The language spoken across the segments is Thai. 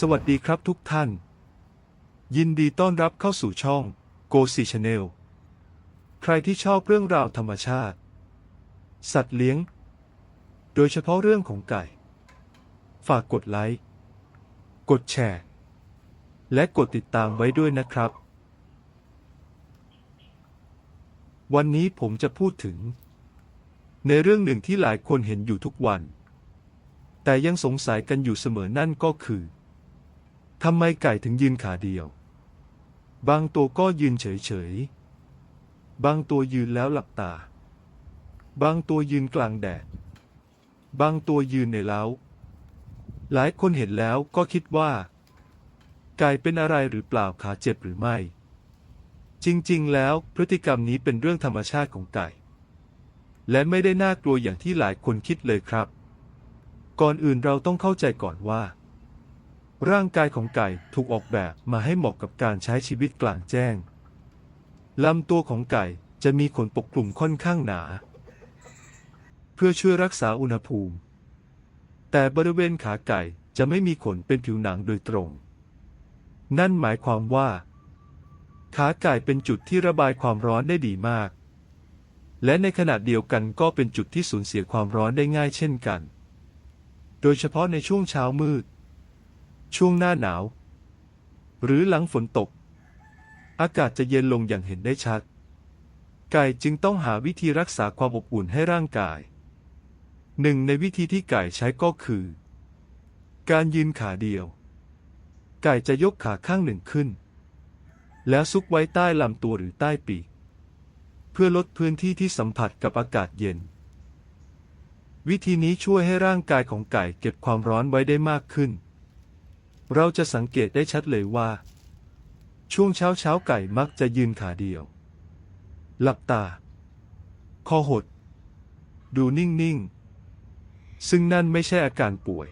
สวัสดีครับทุกท่าน ยินดีต้อนรับเข้าสู่ช่อง Go s e Channel ใครที่ชอบเรื่องราวธรรมชาติ สัตว์เลี้ยง โดยเฉพาะเรื่องของไก่ ฝากกดไลค์กดแชร์ และกดติดตามไว้ด้วยนะครับ วันนี้ผมจะพูดถึง ในเรื่องหนึ่งที่หลายคนเห็นอยู่ทุกวันแต่ยังสงสัยกันอยู่เสมอนั่นก็คือ ทำไมไก่ถึงยืนขาเดียว บางตัวก็ยืนเฉยๆ บางตัวยืนแล้วหลับตา บางตัวยืนกลางแดด บางตัวยืนในเล้า หลายคนเห็นแล้วก็คิดว่า ไก่เป็นอะไรหรือเปล่าขาเจ็บหรือไม่ จริงๆ แล้วพฤติกรรมนี้เป็นเรื่องธรรมชาติของไก่ และไม่ได้น่ากลัวอย่างที่หลายคนคิดเลยครับ ก่อนอื่นเราต้องเข้าใจก่อนว่า ร่างกายของไก่ถูกออกแบบมาให้เหมาะกับการใช้ชีวิตกลางแจ้ง ลำตัวของไก่จะมีขนปกคลุมค่อนข้างหนา เพื่อช่วยรักษาอุณหภูมิ แต่บริเวณขาไก่จะไม่มีขนเป็นผิวหนังโดยตรง นั่นหมายความว่า ขาไก่เป็นจุดที่ระบายความร้อนได้ดีมาก และในขณะเดียวกันก็เป็นจุดที่สูญเสียความร้อนได้ง่ายเช่นกัน โดยเฉพาะในช่วงเช้ามืด ช่วงหน้าหนาว หรือหลังฝนตก อากาศจะเย็นลงอย่างเห็นได้ชัด ไก่จึงต้องหาวิธีรักษาความอบอุ่นให้ร่างกาย หนึ่งในวิธีที่ไก่ใช้ก็คือ การยืนขาเดียว ไก่จะยกขาข้างหนึ่งขึ้น แล้วซุกไว้ใต้ลำตัวหรือใต้ปีก เพื่อลดพื้นที่ที่สัมผัสกับอากาศเย็นวิธีนี้ช่วยให้ร่างกายของไก่เก็บความร้อนไว้ได้มากขึ้น เราจะสังเกตได้ชัดเลยว่า ช่วงเช้าเช้าไก่มักจะยืนขาเดียว หลับตา คอหด ดูนิ่ง ๆ ซึ่งนั่นไม่ใช่อาการป่วย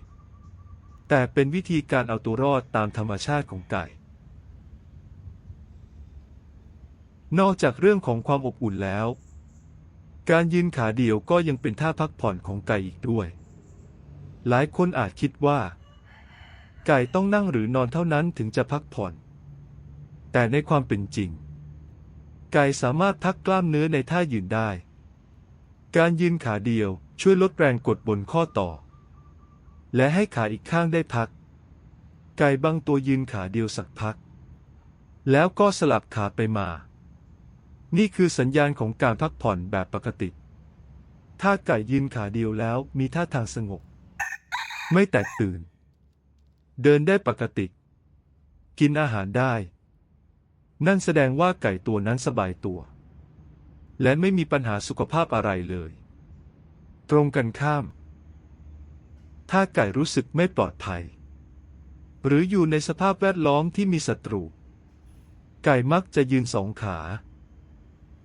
แต่เป็นวิธีการเอาตัวรอดตามธรรมชาติของไก่ นอกจากเรื่องของความอบอุ่นแล้ว การยืนขาเดียวก็ยังเป็นท่าพักผ่อนของไก่อีกด้วย หลายคนอาจคิดว่า ไก่ต้องนั่งหรือนอนเท่านั้นถึงจะพักผ่อน แต่ในความเป็นจริง ไก่สามารถพักกล้ามเนื้อในท่ายืนได้ การยืนขาเดียวช่วยลดแรงกดบนข้อต่อ และให้ขาอีกข้างได้พัก ไก่บางตัวยืนขาเดียวสักพัก แล้วก็สลับขาไปมา นี่คือสัญญาณของการพักผ่อนแบบปกติ ถ้าไก่ยืนขาเดียวแล้วมีท่าทางสงบ ไม่แตกตื่น เดินได้ปกติ กินอาหารได้ นั่นแสดงว่าไก่ตัวนั้นสบายตัว และไม่มีปัญหาสุขภาพอะไรเลย ตรงกันข้าม ถ้าไก่รู้สึกไม่ปลอดภัย หรืออยู่ในสภาพแวดล้อมที่มีศัตรู ไก่มักจะยืนสองขา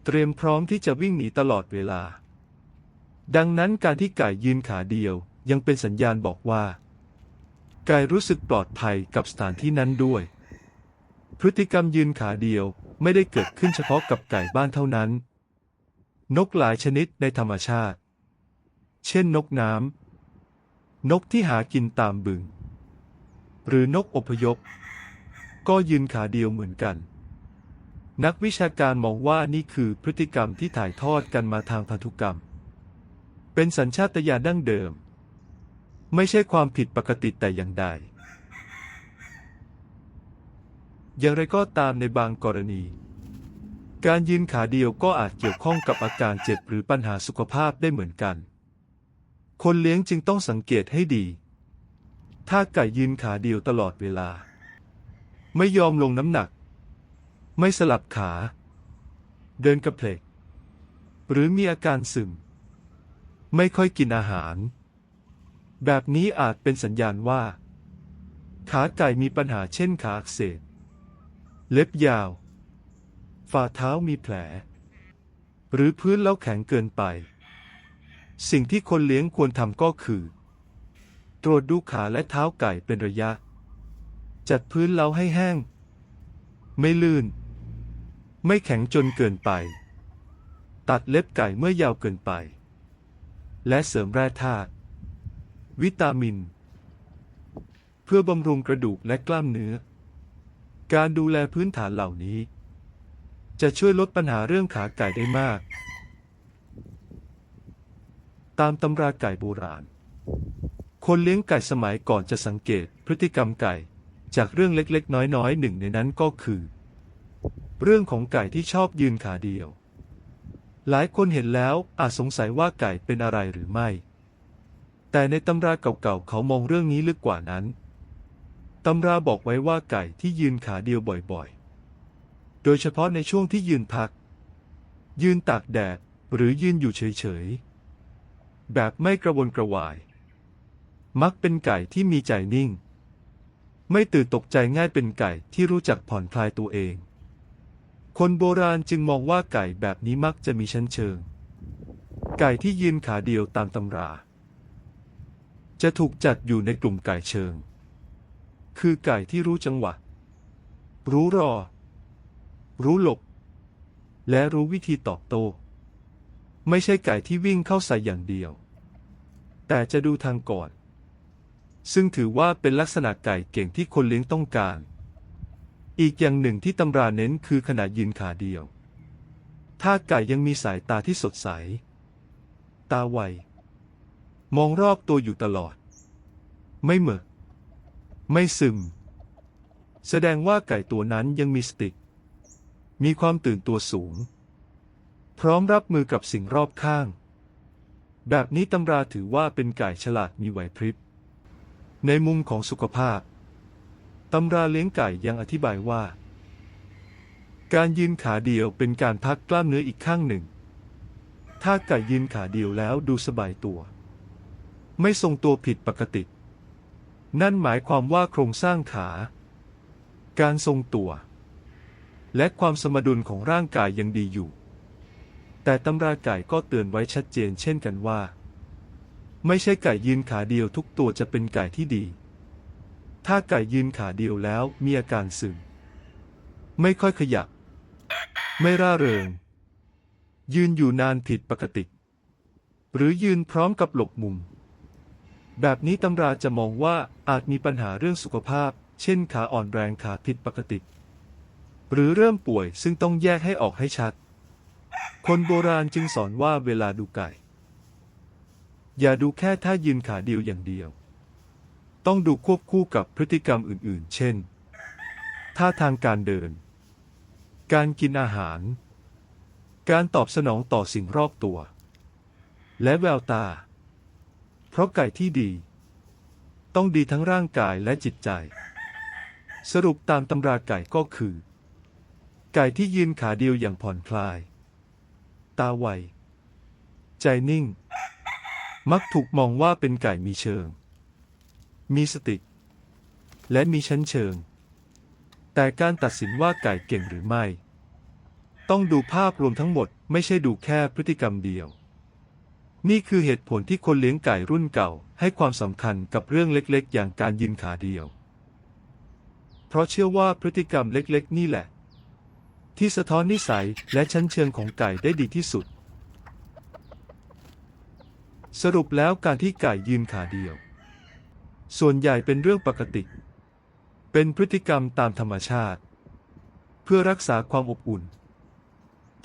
เตรียมพร้อมที่จะวิ่งหนีตลอดเวลา ดังนั้นการที่ไก่ยืนขาเดียวยังเป็นสัญญาณบอกว่า ไก่รู้สึกปลอดภัยกับสถานที่นั้นด้วย พฤติกรรมยืนขาเดียวไม่ได้เกิดขึ้นเฉพาะกับไก่บ้านเท่านั้น นกหลายชนิดในธรรมชาติ เช่นนกน้ำนกที่หากินตามบึง หรือนกอพยพ ก็ยืนขาเดียวเหมือนกัน นักวิชาการมองว่านี่คือพฤติกรรมที่ถ่ายทอดกันมาทางพันธุกรรม เป็นสัญชาตญาณดั้งเดิม ไม่ใช่ความผิดปกติแต่อย่างใด อย่างไรก็ตามในบางกรณี การยืนขาเดียวก็อาจเกี่ยวข้องกับอาการเจ็บหรือปัญหาสุขภาพได้เหมือนกัน คนเลี้ยงจึงต้องสังเกตให้ดี ถ้าไก่ยืนขาเดียวตลอดเวลา ไม่ยอมลงน้ำหนัก ไม่สลับขา เดินกระเพลก หรือมีอาการซึม ไม่ค่อยกินอาหาร แบบนี้อาจเป็นสัญญาณว่า ขาไก่มีปัญหาเช่นขาอักเสบเล็บยาว ฝ่าเท้ามีแผล หรือพื้นแล้วแข็งเกินไป สิ่งที่คนเลี้ยงควรทำก็คือ ตรวจดูขาและเท้าไก่เป็นระยะ จัดพื้นเล้าให้แห้ง ไม่ลื่น ไม่แข็งจนเกินไป ตัดเล็บไก่เมื่อยาวเกินไป และเสริมแร่ธาตุ วิตามินพพื่อบำรุงกระดูกและกล้ามเนื้อ การดูแลพื้นฐานเหล่านี้ จะช่วยลดปัญหาเรื่องขาไก่ได้มาก ตามตำราไก่โบราณ คนเลี้ยงไก่สมัยก่อนจะสังเกตพฤติกรรมไก่จากเรื่องเล็กๆ น้อยๆหนึ่งในนั้นก็คือ เรื่องของไก่ที่ชอบยืนขาเดียว หลายคนเห็นแล้วอาจสงสัยว่าไก่เป็นอะไรหรือไม่ แต่ในตำราเก่าๆเขามองเรื่องนี้ลึกกว่านั้น ตำราบอกไว้ว่าไก่ที่ยืนขาเดียวบ่อยๆ โดยเฉพาะในช่วงที่ยืนพัก ยืนตากแดดหรือยืนอยู่เฉยๆ แบบไม่กระวนกระวาย มักเป็นไก่ที่มีใจนิ่ง ไม่ตื่นตกใจง่ายเป็นไก่ที่รู้จักผ่อนคลายตัวเอง คนโบราณจึงมองว่าไก่แบบนี้มักจะมีชั้นเชิง ไก่ที่ยืนขาเดียวตามตำรา จะถูกจัดอยู่ในกลุ่มไก่เชิง คือไก่ที่รู้จังหวะ รู้รอ รู้หลบ และรู้วิธีตอบโต้ ไม่ใช่ไก่ที่วิ่งเข้าใส่อย่างเดียว แต่จะดูทางก่อน ซึ่งถือว่าเป็นลักษณะไก่เก่งที่คนเลี้ยงต้องการ อีกอย่างหนึ่งที่ตำราเน้นคือขนาดยืนขาเดียว ถ้าไก่ยังมีสายตาที่สดใส ตาไว มองรอบตัวอยู่ตลอด ไม่เหมอไม่ซึม แสดงว่าไก่ตัวนั้นยังมีสติ มีความตื่นตัวสูง พร้อมรับมือกับสิ่งรอบข้าง แบบนี้ตำราถือว่าเป็นไก่ฉลาดมีไหวพริบ ในมุมของสุขภาพ ตำราเลี้ยงไก่ยังอธิบายว่า การยืนขาเดียวเป็นการพักกล้ามเนื้ออีกข้างหนึ่ง ถ้าไก่ยืนขาเดียวแล้วดูสบายตัว ไม่ทรงตัวผิดปกติ นั่นหมายความว่าโครงสร้างขา การทรงตัว และความสมดุลของร่างกายยังดีอยู่ แต่ตำราไก่ก็เตือนไว้ชัดเจนเช่นกันว่า ไม่ใช่ไก่ยืนขาเดียวทุกตัวจะเป็นไก่ที่ดี ถ้าไก่ยืนขาเดียวแล้วมีอาการซึม ไม่ค่อยขยับ ไม่ร่าเริง ยืนอยู่นานผิดปกติหรือยืนพร้อมกับหลบมุม แบบนี้ตำราจะมองว่าอาจมีปัญหาเรื่องสุขภาพ เช่นขาอ่อนแรงขาผิดปกติ หรือเริ่มป่วยซึ่งต้องแยกให้ออกให้ชัด คนโบราณจึงสอนว่าเวลาดูไก่ อย่าดูแค่ท่ายืนขาเดียวอย่างเดียว ต้องดูควบคู่กับพฤติกรรมอื่นๆ เช่น ท่าทางการเดิน การกินอาหาร การตอบสนองต่อสิ่งรอบตัว และแววตา เพราะไก่ที่ดี ต้องดีทั้งร่างกายและจิตใจ สรุปตามตำราไก่ก็คือ ไก่ที่ยืนขาเดียวอย่างผ่อนคลาย ตาไว ใจนิ่ง มักถูกมองว่าเป็นไก่มีเชิง มีสติ และมีชั้นเชิง แต่การตัดสินว่าไก่เก่งหรือไม่ ต้องดูภาพรวมทั้งหมดไม่ใช่ดูแค่พฤติกรรมเดียว นี่คือเหตุผลที่คนเลี้ยงไก่รุ่นเก่า ให้ความสำคัญกับเรื่องเล็กๆ อย่างการยืนขาเดียว เพราะเชื่อว่าพฤติกรรมเล็กๆ นี่แหละ ที่สะท้อนนิสัยและชั้นเชิงของไก่ได้ดีที่สุด สรุปแล้วการที่ไก่ยืนขาเดียว ส่วนใหญ่เป็นเรื่องปกติ เป็นพฤติกรรมตามธรรมชาติ เพื่อรักษาความอบอุ่น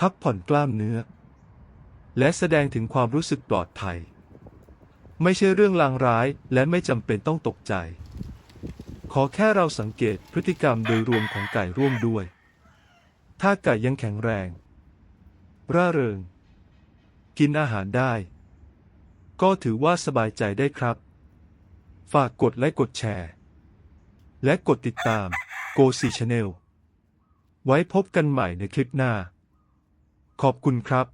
พักผ่อนกล้ามเนื้อ และแสดงถึงความรู้สึกปลอดภัย ไม่ใช่เรื่องลางร้ายและไม่จำเป็นต้องตกใจ ขอแค่เราสังเกตพฤติกรรมโดยรวมของไก่ร่วมด้วย ถ้าไก่ยังแข็งแรง ร่าเริง กินอาหารได้ ก็ถือว่าสบายใจได้ครับ ฝากกดไลค์กดแชร์ และกดติดตาม Go s e Channel ไว้พบกันใหม่ในคลิปหน้า ขอบคุณครับ